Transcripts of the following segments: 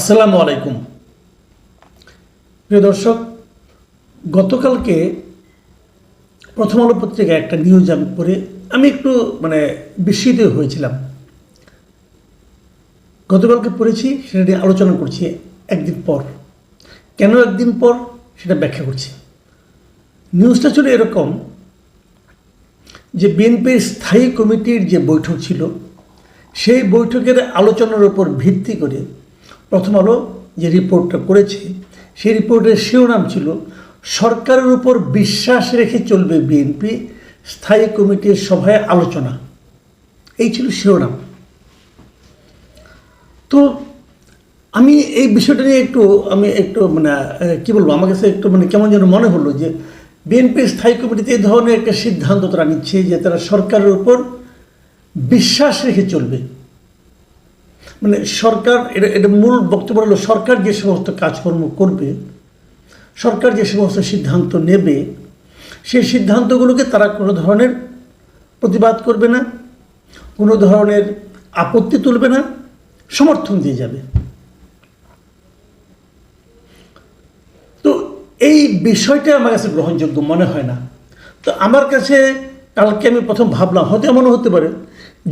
আসসালামু আলাইকুম। প্রিয় দর্শক, গতকালকে প্রথম আলো পত্রিকায় একটা নিউজ আমি পড়ে, আমি একটু মানে বিস্মিত হয়েছিলাম। গতকালকে পড়েছি, সেটা নিয়ে আলোচনা করছি একদিন পর। কেন একদিন পর? সেটা ব্যাখ্যা করছি। নিউজটা ছিল এরকম যে বিএনপির স্থায়ী কমিটির যে বৈঠক ছিল, সেই বৈঠকের আলোচনার উপর ভিত্তি করে প্রথম আলো যে রিপোর্টটা করেছে, সেই রিপোর্টের শিরোনাম ছিল, সরকারের উপর বিশ্বাস রেখে চলবে বিএনপি, স্থায়ী কমিটির সভায় আলোচনা। এই ছিল শিরোনাম। তো আমি এই বিষয়টা নিয়ে একটু, আমি একটু মানে কি বলব, আমার কাছে একটু মানে কেমন যেন মনে হলো যে বিএনপির স্থায়ী কমিটিতে এই ধরনের একটা সিদ্ধান্ত তারা নিচ্ছে যে তারা সরকারের উপর বিশ্বাস রেখে চলবে। মানে সরকার, এটা এটা মূল বক্তব্য হলো সরকার যে সমস্ত কাজকর্ম করবে, সরকার যে সমস্ত সিদ্ধান্ত নেবে, সেই সিদ্ধান্তগুলোকে তারা কোনো ধরনের প্রতিবাদ করবে না, কোনো ধরনের আপত্তি তুলবে না, সমর্থন দিয়ে যাবে। তো এই বিষয়টা আমার কাছে গ্রহণযোগ্য মনে হয় না। তো আমার কাছে কালকে আমি প্রথম ভাবলাম হয়তো এমনও হতে পারে,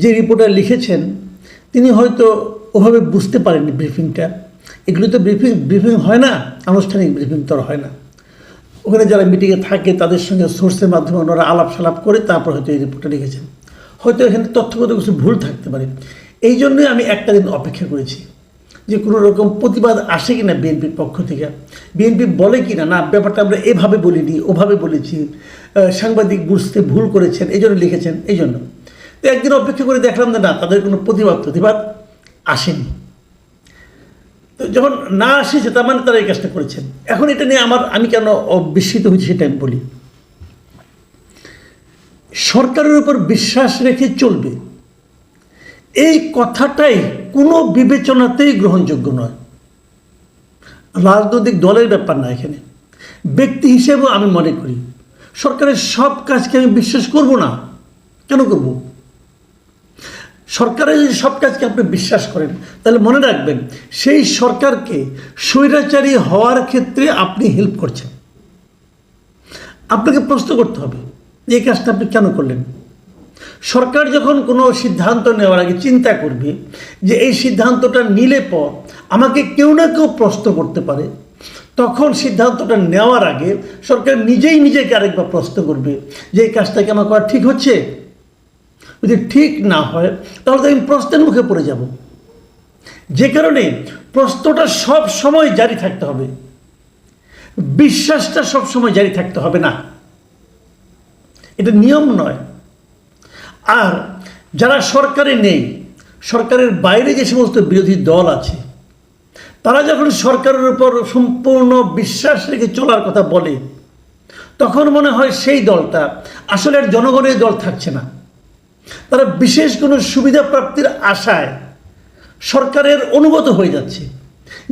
যে রিপোর্টার লিখেছেন, তিনি হয়তো ওভাবে বুঝতে পারেনি ব্রিফিংটা। এগুলো তো ব্রিফিং ব্রিফিং হয় না, আনুষ্ঠানিক ব্রিফিং তো হয় না। ওখানে যারা মিটিংয়ে থাকে, তাদের সঙ্গে সোর্সের মাধ্যমে ওনারা আলাপ সালাপ করে তারপর হয়তো এই রিপোর্টটা লিখেছেন। হয়তো এখানে তথ্যগত কিছু ভুল থাকতে পারে। এই জন্যই আমি একটা দিন অপেক্ষা করেছি যে কোনো রকম প্রতিবাদ আসে কি না বিএনপির পক্ষ থেকে। বিএনপি বলে কি না না ব্যাপারটা আমরা এভাবে বলিনি, ওভাবে বলেছি। সাংবাদিক বুঝতে ভুল করেছেন, এই জন্য লিখেছেন, এই জন্য। তো একদিন অপেক্ষা করে দেখলাম যে না, তাদের কোনো প্রতিবাদ প্রতিবাদ আসেনি। তো যখন না আসেছে, তার মানে তারা এই কাজটা করেছেন। এখন এটা নিয়ে আমার, আমি কেন বিস্মিত হয়েছি সেটা আমি বলি। সরকারের উপর বিশ্বাস রেখে চলবে। এই কথাটাই কোনো বিবেচনাতেই গ্রহণযোগ্য নয়। রাজনৈতিক দলের ব্যাপার না এখানে। ব্যক্তি হিসেবেও আমি মনে করি, সরকারের সব কাজকে আমি বিশ্বাস করব না। কেন করব? সরকারের যদি সব কাজকে আপনি বিশ্বাস করেন। তাহলে মনে রাখবেন, সেই সরকারকে স্বৈরাচারী হওয়ার ক্ষেত্রে আপনি হেল্প করছেন। আপনাকে প্রশ্ন করতে হবে যে এই কাজটা আপনি কেন করলেন? সরকার যখন কোনো সিদ্ধান্ত নেওয়ার আগে চিন্তা করবে যে এই সিদ্ধান্তটা নিলে পর আমাকে কেউ না কেউ প্রশ্ন করতে পারে, তখন সিদ্ধান্তটা নেওয়ার আগে সরকার নিজেই নিজেকে আরেকবার প্রশ্ন করবে যে এই কাজটাকে আমার করা ঠিক হচ্ছে? যদি ঠিক না হয়, তাহলে তো আমি প্রশ্নের মুখে পড়ে যাব। যে কারণে প্রশ্নটা সব সময় জারি থাকতে হবে। বিশ্বাসটা সব সময় জারি থাকতে হবে না। এটা নিয়ম নয়। আর যারা সরকারে নেই, সরকারের বাইরে যে সমস্ত বিরোধী দল আছে, তারা যখন সরকারের উপর সম্পূর্ণ বিশ্বাস রেখে চলার কথা বলে, তখন মনে হয় সেই দলটা আসলে জনগণের দল থাকছে না। তারা বিশেষ কোনো সুবিধা প্রাপ্তির আশায় সরকারের অনুগত হয়ে যাচ্ছে।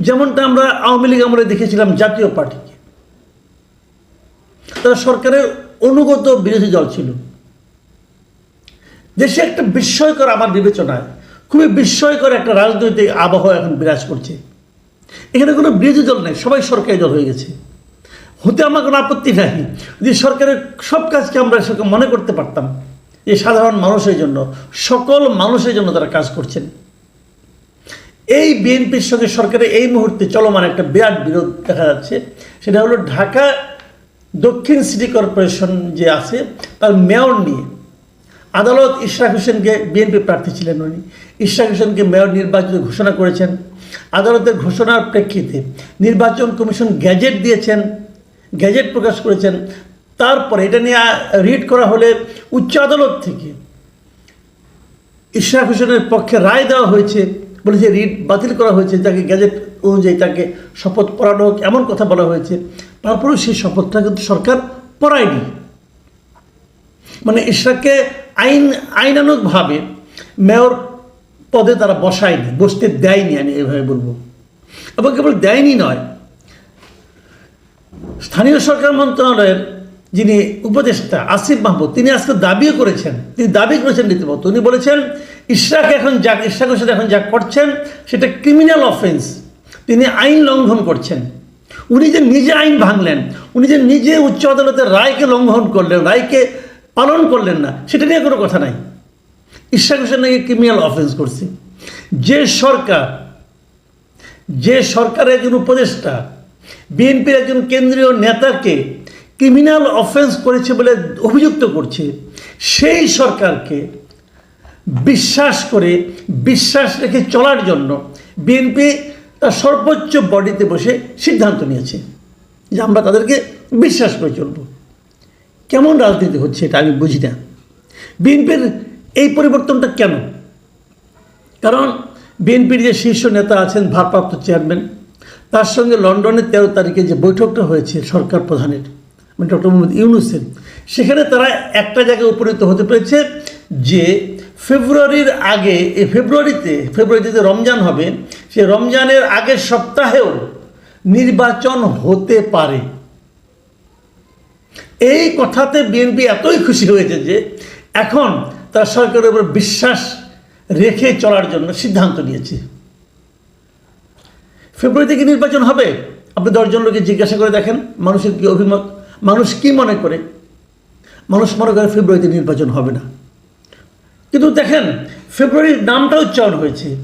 যেমনটা আমরা আওয়ামী লীগ আমলে দেখেছিলাম জাতীয় পার্টিকে। তারা সরকারের অনুগত বিরোধী দল ছিল। দেশে একটা বিস্ময়কর আমার বিবেচনায়, খুবই বিস্ময়কর একটা রাজনৈতিক আবহাওয়া এখন বিরাজ করছে। এখানে কোনো বিরোধী দল নেই, সবাই সরকারি দল হয়ে গেছে। হতে আমার কোনো আপত্তি নাই, যদি সরকারের সব কাজকে আমরা মনে করতে পারতাম। যে সাধারণ মানুষের জন্য, সকল মানুষের জন্য তারা কাজ করছেন। এই বিএনপির সঙ্গে সরকারের এই মুহূর্তে চলমান একটা বিরাট বিরোধ দেখা যাচ্ছে, সেটা হলো ঢাকা দক্ষিণ সিটি কর্পোরেশন যে আছে, তার মেয়র নিয়ে। আদালত ইশরাক হোসেনকে বিএনপি প্রার্থী ছিলেন উনি। ইশরাক হোসেনকে মেয়র নির্বাচিত ঘোষণা করেছেন। আদালতের ঘোষণার প্রেক্ষিতে নির্বাচন কমিশন গ্যাজেট দিয়েছেন, গ্যাজেট প্রকাশ করেছেন। তারপরে এটা নিয়ে রিড করা হলে উচ্চ আদালত থেকে ইশরাক হোসেনের পক্ষে রায় দেওয়া হয়েছে, বলেছে রিট বাতিল করা হয়েছে তাকে গ্যাজেট অনুযায়ী তাকে শপথ পড়ানো হোক, এমন কথা বলা হয়েছে। তারপরেও সেই শপথটা কিন্তু সরকার পড়ায়নি। মানে ইশরাককে আইন, আইনানুগভাবে মেয়র পদে তারা বসায়নি, বসতে দেয়নি, আমি এভাবে বলব। এবং কেবল দেয়নি নয়, স্থানীয় সরকার মন্ত্রণালয়ের যিনি উপদেষ্টা আসিফ মাহমুদ, তিনি আজকে দাবিও করেছেন, তিনি দাবি করেছেন রীতিমতো। উনি বলেছেন, ইশরাক এখন যা ইশরাক হোসেন এখন যা করছেন, সেটা ক্রিমিনাল অফেন্স তিনি আইন লঙ্ঘন করছেন। উনি যে নিজে আইন ভাঙলেন, উনি যে নিজে উচ্চ আদালতের রায়কে লঙ্ঘন করলেন, রায়কে পালন করলেন না, সেটা নিয়ে কোনো কথা নাই। ইশাক হোসেন নাকি ক্রিমিনাল অফেন্স করছে। যে সরকার, যে সরকারের একজন উপদেষ্টা, বিএনপির একজন কেন্দ্রীয় নেতাকে ক্রিমিনাল অফেন্স করেছে বলে অভিযুক্ত করছে। সেই সরকারকে বিশ্বাস করে, বিশ্বাস রেখে চলার জন্য বিএনপি তার সর্বোচ্চ বডিতে বসে সিদ্ধান্ত নিয়েছে যে আমরা তাদেরকে বিশ্বাস করে চলব। কেমন রাজনীতি হচ্ছে এটা আমি বুঝি না। বিএনপির এই পরিবর্তনটা কেন? কারণ বিএনপির যে শীর্ষ নেতা আছেন ভারপ্রাপ্ত চেয়ারম্যান, তার সঙ্গে লন্ডনের তেরো তারিখে যে বৈঠকটা হয়েছে সরকার প্রধানের মানে ডক্টর মোহাম্মদ ইউনুসের সেখানে তারা একটা জায়গায় উপনীত হতে পেরেছে যে ফেব্রুয়ারির আগে এই ফেব্রুয়ারিতে ফেব্রুয়ারিতে রমজান হবে, সে রমজানের আগের সপ্তাহেও নির্বাচন হতে পারে। এই কথাতে বিএনপি এতই খুশি হয়েছে যে এখন তার সরকারের উপর বিশ্বাস রেখে চলার জন্য সিদ্ধান্ত নিয়েছে। ফেব্রুয়ারিতে কি নির্বাচন হবে? আপনি দশজন লোকে জিজ্ঞাসা করে দেখেন, মানুষের কি অভিমত? মানুষ কি মনে করে? মানুষ মনে করে ফেব্রুয়ারিতে নির্বাচন হবে না। কিন্তু দেখেন, ফেব্রুয়ারির নামটা উচ্চারণ হয়েছে।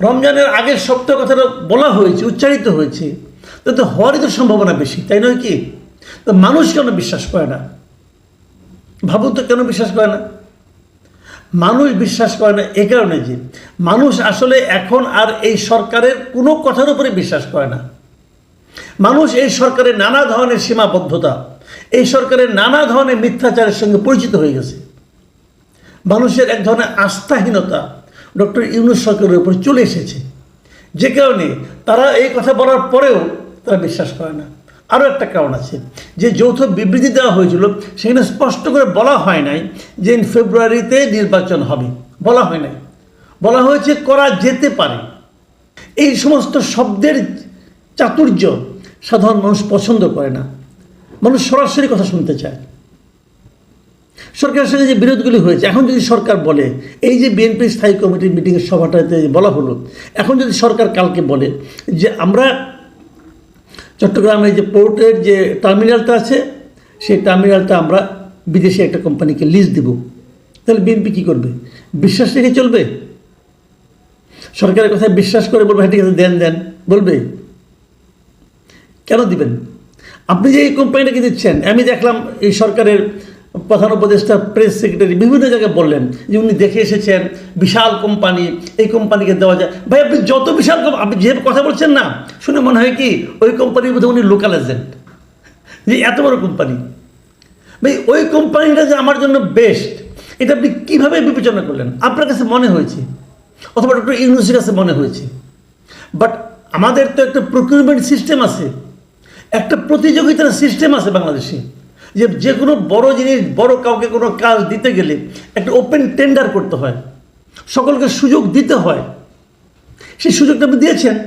রমজানের আগের সপ্তাহ কথাটা বলা হয়েছে, উচ্চারিত হয়েছে। তো হওয়ারই তো সম্ভাবনা বেশি, তাই নয় কি? তো মানুষ কেন বিশ্বাস করে না? ভাবুন তো কেন বিশ্বাস করে না? মানুষ বিশ্বাস করে না এ কারণে যে, মানুষ আসলে এখন আর এই সরকারের কোনো কথার উপরে বিশ্বাস করে না। মানুষ এই সরকারের নানা ধরনের সীমাবদ্ধতা, এই সরকারের নানা ধরনের মিথ্যাচারের সঙ্গে পরিচিত হয়ে গেছে। মানুষের এক ধরনের আস্থাহীনতা ডক্টর ইউনুস সরকারের উপর চলে এসেছে। যে কারণে তারা এই কথা বলার পরেও তারা বিশ্বাস করে না। আরও একটা কারণ আছে, যে যৌথ বিবৃতি দেওয়া হয়েছিল, সেখানে স্পষ্ট করে বলা হয় নাই যে ফেব্রুয়ারিতে নির্বাচন হবে। বলা হয় নাই। বলা হয়েছে করা যেতে পারে। এই সমস্ত শব্দের চাতুর্য সাধারণ মানুষ পছন্দ করে না। মানুষ সরাসরি কথা শুনতে চায়। সরকারের সঙ্গে যে বিরোধগুলি হয়েছে, এখন যদি সরকার বলে, এই যে বিএনপি স্থায়ী কমিটির মিটিংয়ের সভাটাতে বলা হলো, এখন যদি সরকার কালকে বলে যে আমরা চট্টগ্রামে যে পোর্টের যে টার্মিনালটা আছে, সেই টার্মিনালটা আমরা বিদেশি একটা কোম্পানিকে লিজ দেব, তাহলে বিএনপি কী করবে? বিশ্বাস রেখে চলবে? সরকারের কথায় বিশ্বাস করে বলবে হ্যাঁ ঠিক আছে, দেন দেন। বলবে? কেন দিবেন? আপনি যে এই কোম্পানিটাকে দিচ্ছেন, আমি দেখলাম এই সরকারের প্রধান উপদেষ্টা প্রেস সেক্রেটারি বিভিন্ন জায়গায় বললেন যে উনি দেখে এসেছেন, বিশাল কোম্পানি এই কোম্পানিকে দেওয়া যায়। ভাই, আপনি যত বিশাল আপনি যে কথা বলছেন না, শুনে মনে হয় কি, ওই কোম্পানির মধ্যে উনি লোকাল এজেন্ট যে এত বড় কোম্পানি ভাই, ওই কোম্পানিটা যে আমার জন্য বেস্ট এটা আপনি কীভাবে বিবেচনা করলেন? আপনার কাছে মনে হয়েছে? অথবা ডক্টর ইউনুসের কাছে মনে হয়েছে? বাট আমাদের তো একটা প্রকিউরমেন্ট সিস্টেম আছে। একটা প্রতিযোগিতার সিস্টেম আছে বাংলাদেশে। যে যে কোনো বড় জিনিস, বড় কাউকে কোনো কাজ দিতে গেলে একটা ওপেন টেন্ডার করতে হয়। সকলকে সুযোগ দিতে হয়। সেই সুযোগটা আপনি দিয়েছেন।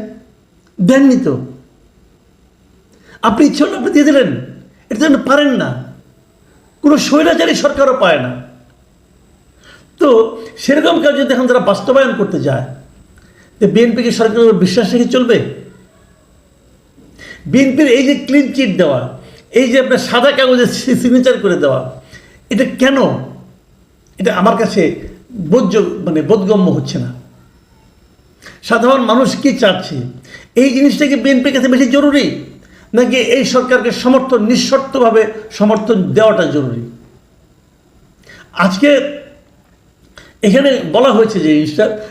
দেননি তো। আপনি ইচ্ছে আপনি দিয়ে দিলেন। এটা তো পারেন না। কোনো স্বৈরাচারী সরকারও পায় না। তো সেরকম কাজ যদি এখন তারা বাস্তবায়ন করতে যায় তো বিএনপিকে সরকারের বিশ্বাস রেখে চলবে? বিএনপির এই যে ক্লিন চিট দেওয়া, এই যে আপনার সাদা কাগজে সিগনেচার করে দেওয়া, এটা কেন? এটা আমার কাছে বোধ মানে বোধগম্য হচ্ছে না। সাধারণ মানুষ কি চাচ্ছে? এই জিনিসটা কি বিএনপির কাছে বেশি জরুরি? নাকি এই সরকারকে সমর্থন, নিঃশর্তভাবে সমর্থন দেওয়াটা জরুরি? আজকে এখানে বলা হয়েছে যে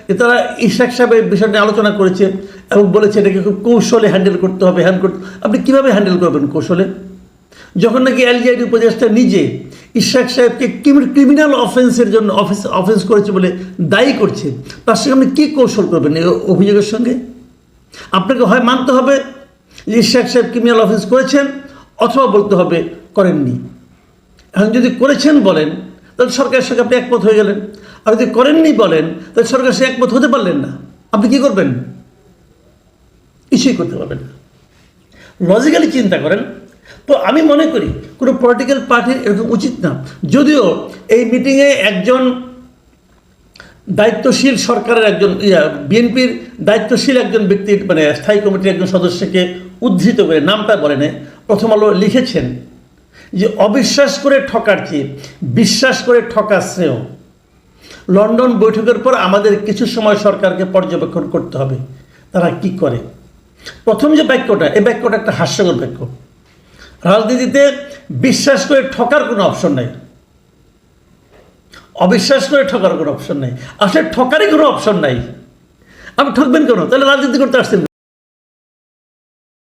যে তারা ইশাক সাহেবের বিষয়টা আলোচনা করেছে এবং বলেছে এটাকে খুব কৌশলে হ্যান্ডেল করতে হবে হ্যান্ড করতে, আপনি কীভাবে হ্যান্ডেল করবেন কৌশলে? যখন নাকি এলজিআইডি উপদেষ্টা নিজে ইশাক সাহেবকে ক্রিমিনাল অফেন্সের জন্য অফেন্স অফেন্স করেছে বলে দায়ী করছে, তার সঙ্গে আপনি কী কৌশল করবেন এই অভিযোগের সঙ্গে? আপনাকে হয় মানতে হবে যে ইশাক সাহেব ক্রিমিনাল অফেন্স করেছেন অথবা বলতে হবে করেননি। এখন যদি করেছেন বলেন, তাহলে সরকারের সঙ্গে আপনি একমত হয়ে গেলেন। আর যদি করেননি বলেন, তাহলে সরকার সে একমত হতে পারলেন না। আপনি কি করবেন? কিছুই করতে পারবেন না। লজিক্যালি চিন্তা করেন, তো আমি মনে করি কোনো পলিটিক্যাল পার্টির এরকম উচিত না। যদিও এই মিটিংয়ে একজন দায়িত্বশীল সরকারের একজন বিএনপির দায়িত্বশীল একজন ব্যক্তির মানে স্থায়ী কমিটির একজন সদস্যকে উদ্ধৃত করে নামটা বলে নেয়। প্রথম আলো লিখেছেন যে, অবিশ্বাস করে ঠকার চেয়ে, বিশ্বাস করে ঠকা শ্রেয়। লন্ডন বৈঠকের পর আমাদের কিছু সময় সরকারকে পর্যবেক্ষণ করতে হবে। তারা কি করে? প্রথম যে বাক্যটা, এই বাক্যটা একটা হাস্যকর বাক্য। রাজনীতিতে বিশ্বাস করে ঠকার কোনো অপশন নাই। অবিশ্বাস করে ঠকার কোনো অপশন নাই। আসলে ঠকারই কোনো অপশন নাই। আপনি ঠকবেন কেন? তাহলে রাজনীতি করতে আসছেন?